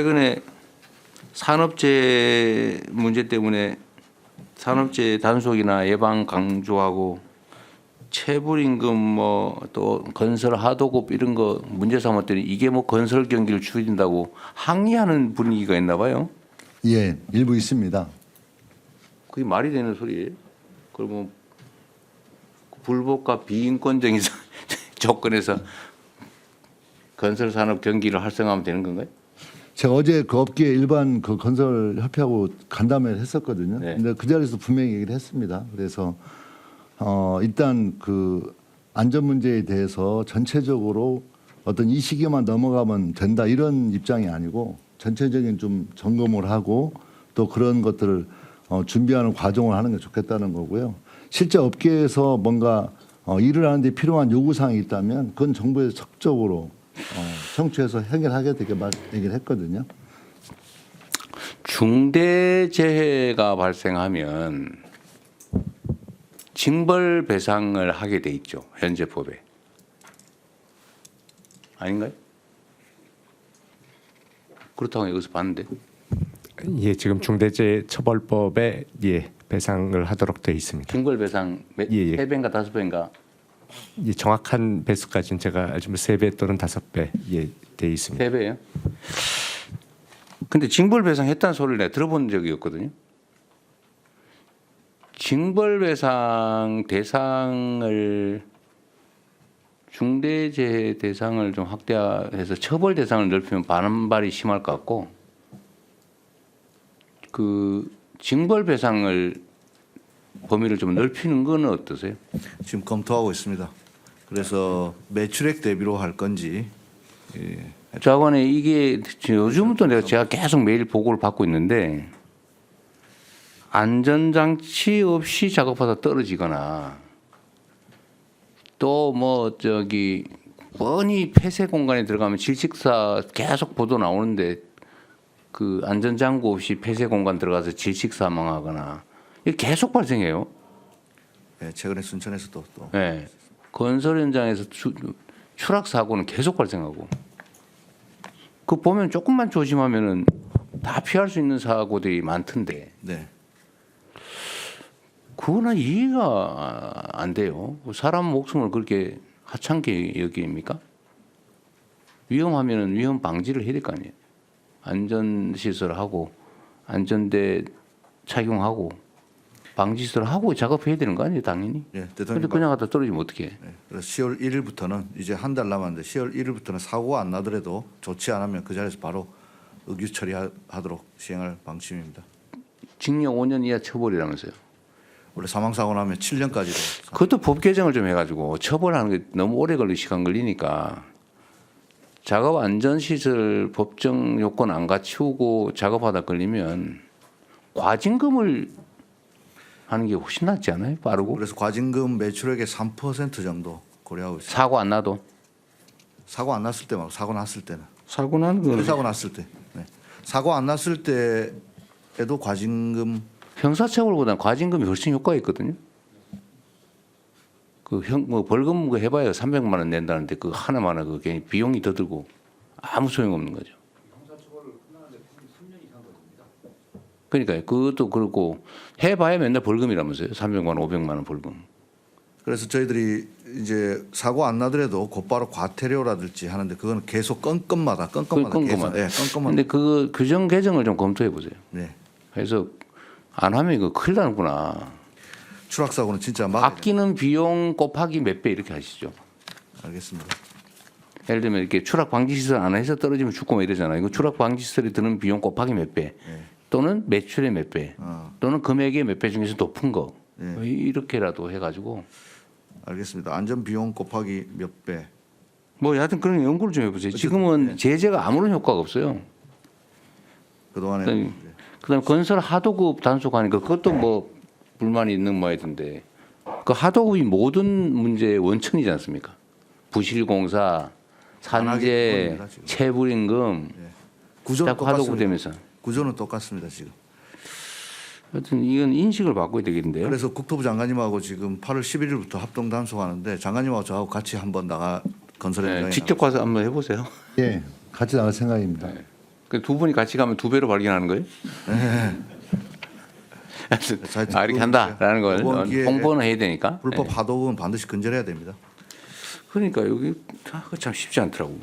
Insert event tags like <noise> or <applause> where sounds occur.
최근에 산업재해 문제 때문에 산업재해 단속이나 예방 강조하고 체불임금 뭐 또 건설 하도급 이런 거 문제 삼았더니 이게 뭐 건설 경기를 줄인다고 항의하는 분위기가 있나 봐요. 예, 일부 있습니다. 그게 말이 되는 소리예요. 그러면 불법과 비인권적인 조건에서 <laughs> 건설 산업 경기를 활성화하면 되는 건가요? 제가 어제 그 업계 일반 그 건설 협회하고 간담회를 했었거든요. 네. 근데 그 자리에서 분명히 얘기를 했습니다. 그래서 어 일단 그 안전 문제에 대해서 전체적으로 어떤 이 시기만 넘어가면 된다 이런 입장이 아니고 전체적인 좀 점검을 하고 또 그런 것들을 어 준비하는 과정을 하는 게 좋겠다는 거고요. 실제 업계에서 뭔가 어 일을 하는데 필요한 요구 사항이 있다면 그건 정부에서 적극적으로 어 청취해서 해결하게 되게 말 얘기를 했거든요. 중대재해가 발생하면 징벌 배상을 하게 돼 있죠. 현재 법에. 아닌가요? 그렇다고 여기서 봤는데. 예, 지금 중대재해처벌법에 예 배상을 하도록 되어 있습니다. 징벌 배상 몇- 예, 예. 세 배인가 다섯 배인가 이 정확한 배수까지는 제가 알지만 세배 또는 다섯 배 예, 되어 있습니다. 세 배예요. 근데 징벌 배상했다는 소리를 내가 들어본 적이 없거든요. 징벌 배상 대상을 중대재해 대상을 좀 확대해서 처벌 대상을 넓히면 반발이 심할 것 같고 그 징벌 배상을 범위를 좀 넓히는 건 어떠세요? 지금 검토하고 있습니다. 그래서 매출액 대비로 할 건지 예, 저번에 이게 요즘부터 내가 제가 계속 매일 보고를 받고 있는데 안전장치 없이 작업하다 떨어지거나 또 뭐 저기 뻔히 폐쇄 공간에 들어가면 질식사 계속 보도 나오는데 그 안전장구 없이 폐쇄 공간 들어가서 질식 사망하거나 이게 계속 발생해요. 예, 최근에 순천에서도 또 네. 건설 현장에서 추, 추락 사고는 계속 발생하고 그 보면 조금만 조심하면은 다 피할 수 있는 사고들이 많던데 네. 그거는 이해가 안 돼요. 사람 목숨을 그렇게 하찮게 여기입니까? 위험하면은 위험 방지를 해야 될 거 아니에요. 안전 시설하고 안전대 착용하고 방지 시설하고 작업해야 되는 거 아니에요, 당연히. 예, 근데 대통령 그냥 갖다 떨어지면 어떻게? 해? 예, 그래서 10월 1일부터는 이제 한 달 남았는데 10월 1일부터는 사고가 안 나더라도 조치 안 하면 그 자리에서 바로 의규 처리하도록 시행할 방침입니다. 징역 5년 이하 처벌이라면서요. 원래 사망 사고 나면 7년까지도 그것도 법 개정을 좀 해가지고 처벌하는 게 너무 오래 걸리 시간 걸리니까 작업 안전 시설 법정 요건 안 갖추고 작업하다 걸리면 과징금을 하는 게 훨씬 낫지 않아요? 빠르고 그래서 과징금 매출액의 3% 정도 고려하고 있습니다. 사고 안 나도 사고 안 났을 때 말고 사고 났을 때는 사고 나는 건 사고 났을 때 네. 사고 안 났을 때에도 과징금 형사처벌보다는 과징금이 훨씬 효과가 있거든요. 그형뭐 벌금 그 해봐야 300만 원 낸다는데 그 하나만 그 괜히 비용이 더 들고 아무 소용 없는 거죠. 그러니까 그것도 그렇고 해봐야 맨날 벌금이라면서요. 300만 원, 500만 원 벌금. 그래서 저희들이 이제 사고 안 나더라도 곧바로 과태료라든지 하는데 그거는 계속 건건마다 건건마다. 계속 예, 건건마다 근데 그 규정 개정을 좀 검토해 보세요. 네. 그래서 안 하면 이거 큰일 나는구나. 추락 사고는 진짜 막 아끼는 비용 곱하기 몇 배 이렇게 하시죠. 알겠습니다. 예를 들면 이렇게 추락 방지 시설 안 해서 떨어지면 죽고 뭐 이러잖아요. 이거 추락 방지 시설이 드는 비용 곱하기 몇 배, 네. 또는 매출의 몇 배, 어, 또는 금액의 몇 배 중에서 높은 거 네. 이렇게라도 해가지고 알겠습니다. 안전 비용 곱하기 몇 배. 뭐 여하튼 그런 연구를 좀 해보세요. 지금은 네. 제재가 아무런 효과가 없어요. 그동안에 그다음 에 건설 하도급 단속하니까 그것도 뭐 불만이 있는 모양이던데 그 하도급이 모든 문제의 원천이지 않습니까? 부실공사, 산재. 체불임금 구조는 자꾸 하도급. 되면서 구조는 똑같습니다 지금. 하여튼 이건 인식을 바꿔야 되겠는데요. 그래서 국토부 장관님하고 지금 8월 11일부터 합동 단속하는데 장관님하고 저하고 같이 한번 나가 건설 네, 직접 가서 한번 해보세요. 예, 같이 나갈 생각입니다. 그두 분이 같이 가면 두 배로 발견하는 거예요? 아 이렇게 한다라는 걸 홍보는 해야 되니까. 불법 네. 하도급은 반드시 근절해야 됩니다. 그러니까 여기 참 쉽지 않더라고.